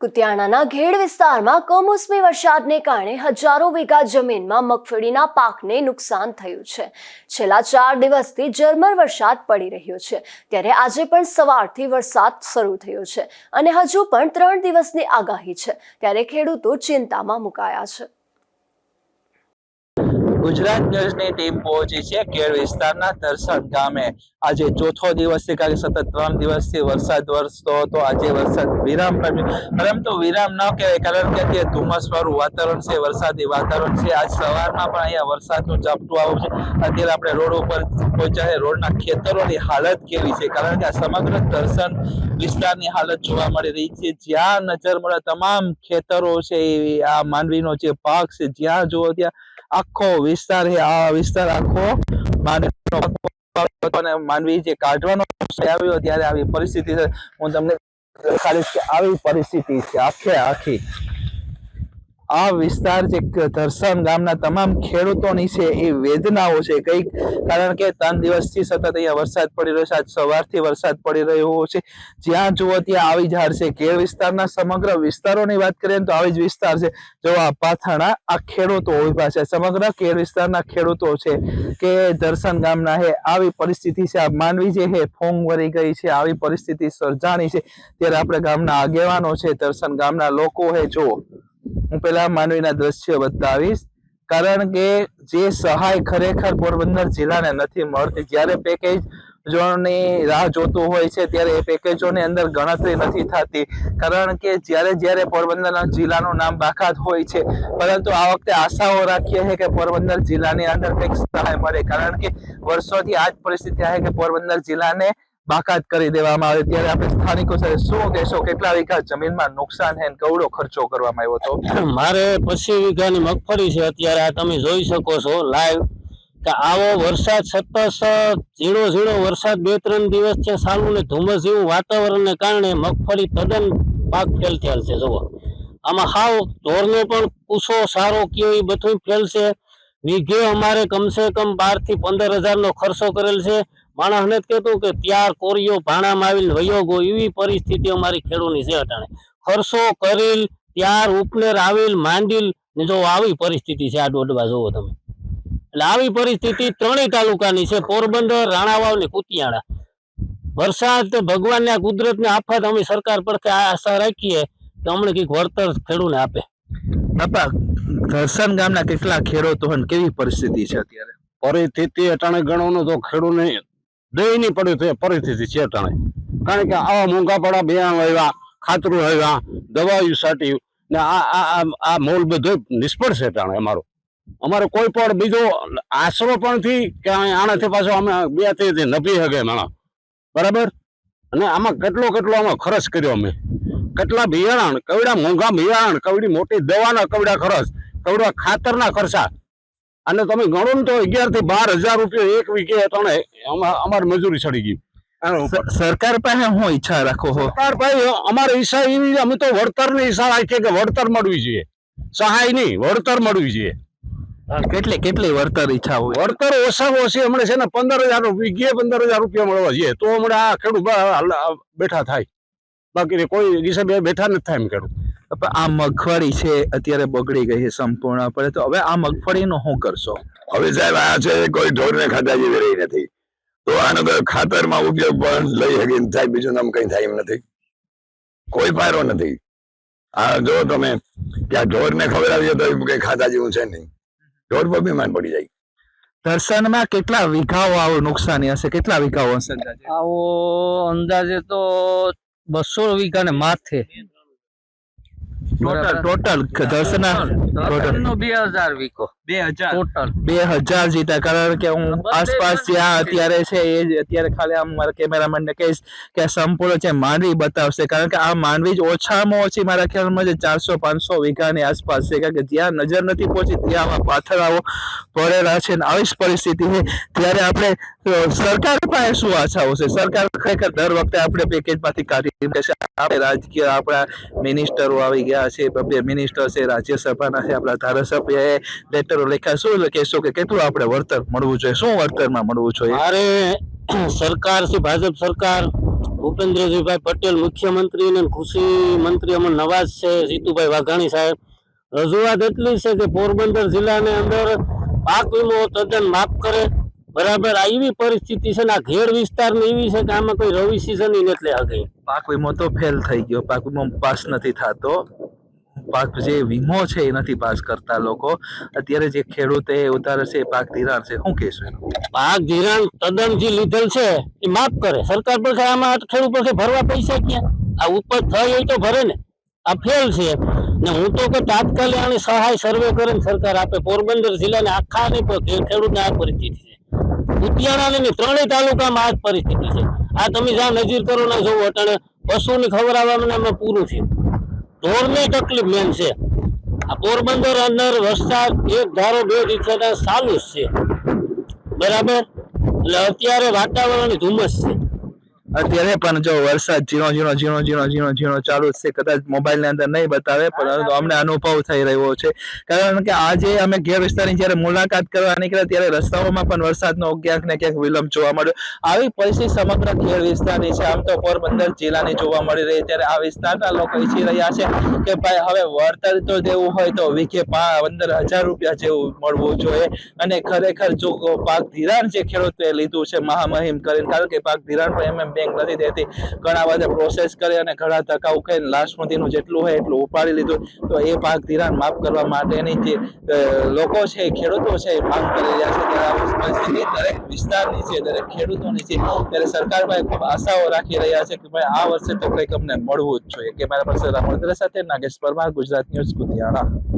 કુતિયાણાના ઘેડ વિસ્તારમાં કમોસમી વરસાદને કારણે હજારો વીઘા જમીનમાં મગફળીના પાકને નુકસાન થયું છે. છેલ્લા ચાર દિવસથી ઝરમર વરસાદ પડી રહ્યો છે. ત્યારે આજે પણ સવારથી વરસાદ શરૂ થયો છે અને હજુ પણ ત્રણ દિવસની આગાહી છે. ત્યારે ખેડૂતો ચિંતામાં મુકાયા છે. ગુજરાત ન્યૂઝની ટીમ પહોંચી છે કેળ વિસ્તારના દર્શન ગામે. આજે ચોથો દિવસ છે કારણ કે સતત ત્રણ દિવસથી વરસાદ વરસતો હતો. આજે વરસાદ વિરામ પામ્યો. પરંતુ વિરામ ન કહેવાય, કારણ કે અત્યારે ધુમ્મસવાળું વાતાવરણ છે, વરસાદી વાતાવરણ છે. આજ સવારમાં પણ અહીંયા વરસાદનું ઝાપટું આવ્યું છે. અત્યારે આપણે રોડ ઉપર પહોંચ્યા છે. રોડના ખેતરોની હાલત કેવી છે? કારણ કે આ સમગ્ર દર્શન વિસ્તારની હાલત જોવા મળી રહી છે. જ્યાં નજર મળે, તમામ ખેતરો છે આ માનવીનો જે પાક છે, જ્યાં જુઓ ત્યાં આખો વિસ્તાર છે, આ વિસ્તાર આખો માનવી હતો જે કાઢવાનો આવ્યો ત્યારે આવી પરિસ્થિતિ હું તમને કે આવી પરિસ્થિતિ છે, આખે આખી. આ વિસ્તાર જે ધરસણ ગામના તમામ ખેડૂતોની છે એ વેદનાઓ છે. કંઈક કારણ કે ત્રણ દિવસથી સતત અહીંયા વરસાદ પડી રહ્યો છે. આજ સવારથી વરસાદ પડી રહ્યો છે. જ્યાં જુઓ ત્યાં આવી ઝાડ છે. કેળ વિસ્તારના સમગ્ર વિસ્તારોની વાત કરીએ તો આવી જ વિસ્તાર છે. જો આ પાથાણા આ ખેડૂતો ઊભા છે. સમગ્ર કેળ વિસ્તારના ખેડૂતો છે કે દર્શન ગામના હે આવી પરિસ્થિતિ છે. આ માનવી જે હે ફોંગ વળી ગઈ છે. આવી પરિસ્થિતિ સર્જાણી છે. ત્યારે આપણે ગામના આગેવાનો છે. દર્શન ગામના લોકો છે. જો હું પેલા માનવીના દ્રશ્ય બતાવીશ. કારણ કે જે સહાય ખરેખર પોરબંદર જિલ્લાને નથી મળતી. જ્યારે પેકેજ જોની રાહ જોતું હોય છે, ત્યારે એ પેકેજોની અંદર ગણતરી નથી થતી. કારણ કે જ્યારે જ્યારે પોરબંદર જિલ્લાનું નામ બાકાત હોય છે, પરંતુ આ વખતે આશાઓ રાખીએ છીએ કે પોરબંદર જિલ્લાની અંદર કંઈક સહાય મળે. કારણ કે વર્ષોથી આ જ પરિસ્થિતિ છે કે પોરબંદર જિલ્લાને બાકાત કરી દેવામાં આવે ત્યારે આપણે સ્થાનિકો સાથે શું કહેશો? કેટલા વીઘા જમીનમાં નુકસાન હે કવડો ખર્ચો કરવામાં આવ્યો હતો? મારે પચીસ વીઘાની મગફળી છે, અત્યારે આ તમે જોઈ શકો છો લાઈવ કે આવો વરસાદ સતત ઝીણો ઝીણો વરસાદ બે ત્રણ દિવસ છે સારું ને ધુમ્મસ જેવું વાતાવરણને કારણે મગફળી તદ્દન પાક ફેલ થયેલ છે, જુઓ. આમાં હાવ ઢોરને પણ કુસો સારો કયો એ બધું ફેલ છે વીઘે અમારે કમસે કમ બારથી પંદર હજારનો ખર્ચો કરેલ છે. માણસને જ કહેતું કે ત્યાર કોરિયો ભાણામાં આવીને વયોગો એવી પરિસ્થિતિ અમારી ખેડૂની છે અટાણે. ખર્ચો કરેલ ત્યાર ઉપનેર આવેલ માંડીલ ને જો આવી પરિસ્થિતિ છે આ દોડવા જોવો તમે. એટલે આવી પરિસ્થિતિ ત્રણેય તાલુકાની છે પોરબંદર રાણાવાવ ને કુતિયાણા વરસાદ ભગવાનને આ કુદરતને આફત અમે સરકાર પરથી આ આશા રાખીએ કે અમને કંઈક વળતર ખેડૂને આપે. બાપા ઘરસન ગામના કેટલા ખેડૂતો અને કેવી પરિસ્થિતિ છે અત્યારે? પરિસ્થિતિ અટાણે ગણોનું તો ખેડૂતને દયની પડી પરિસ્થિતિ છે અટાણે કારણ કે આવા મોંઘા પડા બિયારણ આવ્યા ખાતરું આવ્યા દવાઓ સાટ્યું ને આ આ મોલ બધો નિષ્ફળ છે અટાણે અમારો. અમારો કોઈ પણ બીજો આશરો પણ થી કે આનાથી પાછો અમે બેથી નભી હગે માણા. બરાબર? અને આમાં કેટલો કેટલો આમાં ખર્ચ કર્યો અમે. કેટલા બિયારણ, કવડા મોંઘા બિયારણ, કવડી મોટી દવાના કવડા ખર્ચ, કવડા ખાતરના ખર્ચા. અને તમે ગણો ને તો અગિયારથી બાર હજાર રૂપિયા એક વીકે તમે અમા- અમારી મજૂરી ચડી ગઈ. સ- સરકાર પાસે હું ઈચ્છા રાખો છો? સરકાર ભાઈ અમારે ઈચ્છા એવી અમે તો વળતરની ઈચ્છા રાખીએ કે વળતર મળવી જોઈએ. સહાય નહીં વળતર મળવી જોઈએ. કેટલી કેટલી વળતર ઈચ્છા હોય? વળતર ઓછામાં ઓછી હમણાં છે ને પંદર હજાર વીઘે પંદર હજાર રૂપિયા મળવા જોઈએ. તો હમણાં આ ખેડૂત બેઠા થાય. બાકી કોઈ હિસાબે બેઠા નથી થાય એમ ખેડૂત. આ મગફળી છે અત્યારે બગડી ગઈ છે સંપૂર્ણપણે તો હવે આ મગફળીનો શું કરશો? હવે સાહેબ આ છે કોઈ ઢોરને ખાતા જેવી રહી નથી. તો આનો તો ખાતરમાં ઉપયોગ પણ લઈ શકે થાય બીજું નામ કઈ થાય એમ નથી. કોઈ ફાયદો નથી. આ જો તમે ત્યાં ઢોરને ઢોરને આવી તો કઈ ખાધા જેવું છે નહીં. ઢોર પર બીમાર પડી જાય. દર્શનમાં કેટલા વીઘાઓ આવું નુકસાની હશે? કેટલા વીઘાઓ હશે અંદાજે? આવો અંદાજે તો બસો વીઘા ને માથે. ટોટલ ટોટલ દર્શના નો? બે હજાર વીઘો ટોટલ બે જીતા કારણ કે હું આસપાસ જ્યાં અત્યારે છે એ જ અત્યારે ખાલી આમ મારા કેમેરામેન ને કહીશ કે સંપૂર્ણ છે માંડવી બતાવશે. કારણ કે આ માંડવી જ ઓછામાં ઓછી મારા ખ્યાલમાં જે ચારસો પાંચસો વીઘાની આસપાસ છે. કારણ કે જ્યાં નજર નથી પહોંચી ત્યાં આ પાથરાઓ પડેલા છે ને આવી જ પરિસ્થિતિ છે. ત્યારે આપણે સરકાર પાસે શું આશાઓ છે? સરકાર ખરેખર દર વખતે આપણે પેકેજમાંથી કાઢી આપણે રાજકીય આપણા મિનિસ્ટરો આવી ગયા છે, બે મિનિસ્ટર છે, રાજ્યસભાના છે, આપણા ધારાસભ્યએ લેટરો લખ્યા. શું કહેશો કે કેટલું આપણે વળતર મળવું જોઈએ? શું વળતરમાં મળવું જોઈએ? અરે સરકાર છે, ભાજપ સરકાર, ભૂપેન્દ્રજીભાઈ પટેલ મુખ્યમંત્રી અને કૃષિ મંત્રી અમર નવાઝ છે જીતુભાઈ વાઘાણી સાહેબ. રજૂઆત એટલી છે કે પોરબંદર જિલ્લાની અંદર પાક વીમો તદ્દન માફ કરે. બરાબર આ એવી પરિસ્થિતિ છે ને આ ઘેર વિસ્તારની એવી છે કે આમાં કોઈ રવિ સિઝન એટલે હગે પાક વીમો તો ફેલ થઈ ગયો. પાક વીમો પાસ નથી થતો. પાક જે વીમો છે એ નથી પાસ કરતા લોકો. અત્યારે જે ખેડૂતે ઉતારે છે એ પાક ધિરાણ છે. શું કહેશું એનું? પાક ધિરાણ તદ્દન જે લીધેલ છે. એ માફ કરે. સરકાર પાસે આમાં ખેડૂત પાસે ભરવા પૈસા ક્યાં? આ ઉપજ થઈ તો ભરે ને. આ ફેલ છે. ને હું તો કે તાત્કાલિક આની સહાય સર્વે કરીને સરકાર આપે. પોરબંદર જિલ્લાને આખા નહીં ખેડૂતને આ પરિસ્થિતિ છે ઉતિયાણા ત્રણેય તાલુકામાં આ જ પરિસ્થિતિ છે. આ તમે જ્યાં નજીર કરો ને જોવો, અટાણે પશુની ખબર આવવામાં અમે પૂરું થયું. ઢોરની તકલીફ મેન છે. આ પોરબંદર અંદર વરસાદ એક ધારો બે દિવસે ચાલુ જ છે. બરાબર? એટલે અત્યારે વાતાવરણ ધુમ્મસ છે. અત્યારે પણ જો વરસાદ ઝીણો ઝીણો ઝીણો ઝીણો ઝીણો ઝીણો ચાલુ છે. કદાચ મોબાઈલની અંદર નહીં બતાવે પરંતુ અમને અનુભવ થઈ રહ્યો છે. કારણ કે આજે અમે ઘેર વિસ્તારની જ્યારે મુલાકાત કરવા નીકળ્યા ત્યારે રસ્તાઓમાં પણ વરસાદનો ક્યાંક ને ક્યાંક વિલંબ જોવા મળ્યો. આવી પરિસ્થિતિ સમગ્ર ઘેર વિસ્તારની છે. આમ તો પોરબંદર જિલ્લાની જોવા મળી રહી. ત્યારે આ વિસ્તારના લોકો ઈચ્છી રહ્યા છે કે ભાઈ હવે વળતર તો દેવું હોય તો વીઘે પંદર હજાર રૂપિયા જેવું મળવું જોઈએ. અને ખરેખર જો પાક ધિરાણ જે ખેડૂતે લીધું છે, મહામહિમ કરીને, કારણ કે પાક ધિરાણ પણ એમ એમ બેંક નથી દેતી. ઘણા બધા પ્રોસેસ કરી અને ઘણા ધક્કા ઉખાઈને લાસ્ટ સુધીનું જેટલું હોય એટલું ઉપાડી લીધું. તો એ પાક ધિરાણ માફ કરવા માટેની જે લોકો છે, ખેડૂતો છે, એ માંગ કરી રહ્યા છે. દરેક વિસ્તારની છે, દરેક ખેડૂતોની છે. ત્યારે સરકાર પાસે ખૂબ આશાઓ રાખી રહ્યા છે કે ભાઈ આ વર્ષે તો કંઈક અમને મળવું જ જોઈએ. કે મારા પાસે રામોદરા સાથે નાગેશ પરમાર, ગુજરાત ન્યૂઝ કુતિયાણા